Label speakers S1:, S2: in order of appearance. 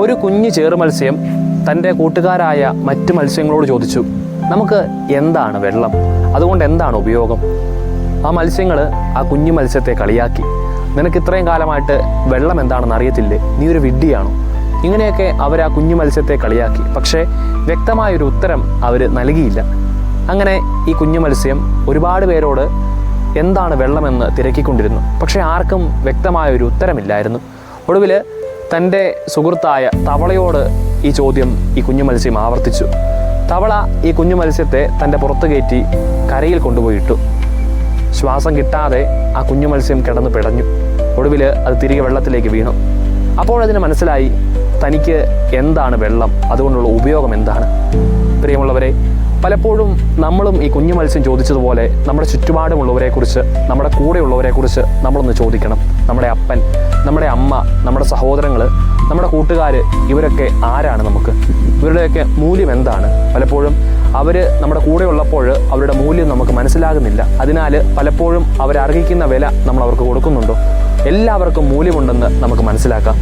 S1: ഒരു കുഞ്ഞു ചേറുമത്സ്യം തന്റെ കൂട്ടുകാരായ മറ്റ് മത്സ്യങ്ങളോട് ചോദിച്ചു നമുക്ക് എന്താണ് വെള്ളം? അതുകൊണ്ട് എന്താണ് ഉപയോഗം? ആ മത്സ്യങ്ങൾ ആ കുഞ്ഞു മത്സ്യത്തെ കളിയാക്കി നിനക്ക് ഇത്രയും കാലമായിട്ട് വെള്ളം എന്താണെന്ന് അറിയത്തില്ലേ? നീ ഒരു വിഡ്ഢിയാണോ? ഇങ്ങനെയൊക്കെ അവർ ആ കുഞ്ഞു മത്സ്യത്തെ കളിയാക്കി പക്ഷേ വ്യക്തമായൊരു ഉത്തരം അവർ നൽകിയില്ല. അങ്ങനെ ഈ കുഞ്ഞു മത്സ്യം ഒരുപാട് പേരോട് എന്താണ് വെള്ളമെന്ന് തിരക്കിക്കൊണ്ടിരുന്നു. പക്ഷേ ആർക്കും വ്യക്തമായ ഒരു ഉത്തരമില്ലായിരുന്നു. ഒടുവിൽ തന്റെ സുഹൃത്തായ തവളയോട് ഈ ചോദ്യം ഈ കുഞ്ഞു മത്സ്യം ആവർത്തിച്ചു. തവള ഈ കുഞ്ഞു മത്സ്യത്തെ തന്റെ പുറത്ത് കയറ്റി കരയിൽ കൊണ്ടുപോയിട്ടു. ശ്വാസം കിട്ടാതെ ആ കുഞ്ഞു മത്സ്യം കിടന്ന് പിടഞ്ഞു. ഒടുവിൽ അത് തിരികെ വെള്ളത്തിലേക്ക് വീണു. അപ്പോൾ അതിന് മനസ്സിലായി തനിക്ക് എന്താണ് വെള്ളം? അതുകൊണ്ടുള്ള ഉപയോഗം എന്താണ്? പ്രിയമുള്ളവരെ പലപ്പോഴും നമ്മളും ഈ കുഞ്ഞു മത്സ്യം ചോദിച്ചതുപോലെ നമ്മുടെ ചുറ്റുപാടുമുള്ളവരെക്കുറിച്ച് നമ്മുടെ കൂടെയുള്ളവരെക്കുറിച്ച് നമ്മളൊന്ന് ചോദിക്കണം. നമ്മുടെ അപ്പൻ നമ്മുടെ അമ്മ നമ്മുടെ സഹോദരങ്ങൾ നമ്മുടെ കൂട്ടുകാർ ഇവരൊക്കെ ആരാണ് നമുക്ക്? ഇവരുടെയൊക്കെ മൂല്യം എന്താണ്? പലപ്പോഴും അവർ നമ്മുടെ കൂടെ ഉള്ളപ്പോൾ അവരുടെ മൂല്യം നമുക്ക് മനസ്സിലാകുന്നില്ല. അതിനാൽ പലപ്പോഴും അവരർഹിക്കുന്ന വില നമ്മൾ അവർക്ക് കൊടുക്കുന്നുണ്ടോ? എല്ലാവർക്കും മൂല്യമുണ്ടെന്ന് നമുക്ക് മനസ്സിലാക്കാം.